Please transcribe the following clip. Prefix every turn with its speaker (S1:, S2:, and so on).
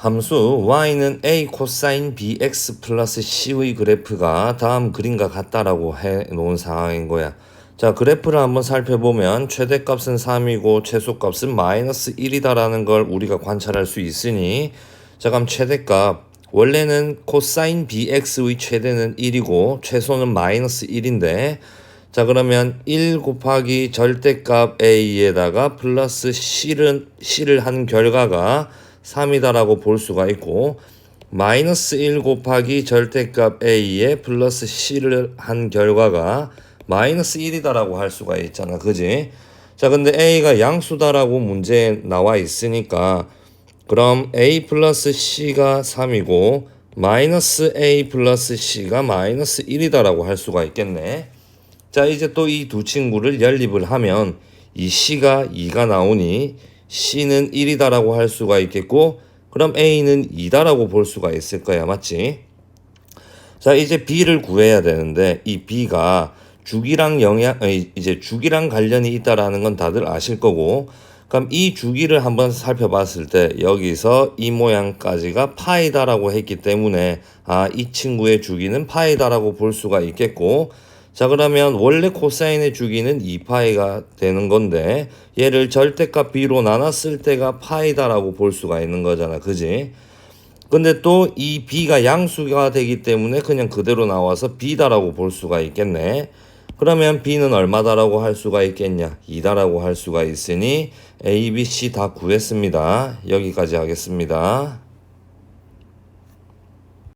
S1: 함수 y는 a 코사인 bx 플러스 c의 그래프가 다음 그림과 같다라고 해 놓은 상황인 거야. 자, 그래프를 한번 살펴보면 최대값은 3이고 최소값은 마이너스 1이다라는 걸 우리가 관찰할 수 있으니 자, 그럼 최대값 원래는 코사인 bx의 최대는 1이고 최소는 마이너스 1인데 자 그러면 1 곱하기 절대값 a에다가 플러스 c를, c를 한 결과가 3이다라고 볼 수가 있고 마이너스 1 곱하기 절대값 a에 플러스 c를 한 결과가 마이너스 1이다라고 할 수가 있잖아. 그지? 자 근데 a가 양수다라고 문제에 나와 있으니까 그럼 a 플러스 c가 3이고 마이너스 a 플러스 c가 마이너스 1이다라고 할 수가 있겠네. 자 이제 또 이 두 친구를 연립을 하면 이 c가 2가 나오니 c는 1이다라고 할 수가 있겠고 그럼 a는 2다라고 볼 수가 있을 거야 맞지? 자 이제 b를 구해야 되는데 이 b가 주기랑 영향 이제 주기랑 관련이 있다라는 건 다들 아실 거고 그럼 이 주기를 한번 살펴봤을 때 여기서 이 모양까지가 파이다라고 했기 때문에 아 이 친구의 주기는 파이다라고 볼 수가 있겠고 자 그러면 원래 코사인의 주기는 2파이가 되는 건데 얘를 절대값 b로 나눴을 때가 파이다라고 볼 수가 있는 거잖아. 그지? 근데 또 이 b가 양수가 되기 때문에 그냥 그대로 나와서 b다라고 볼 수가 있겠네. 그러면 b는 얼마다라고 할 수가 있겠냐? 2다라고 할 수가 있으니 a, b, c 다 구했습니다. 여기까지 하겠습니다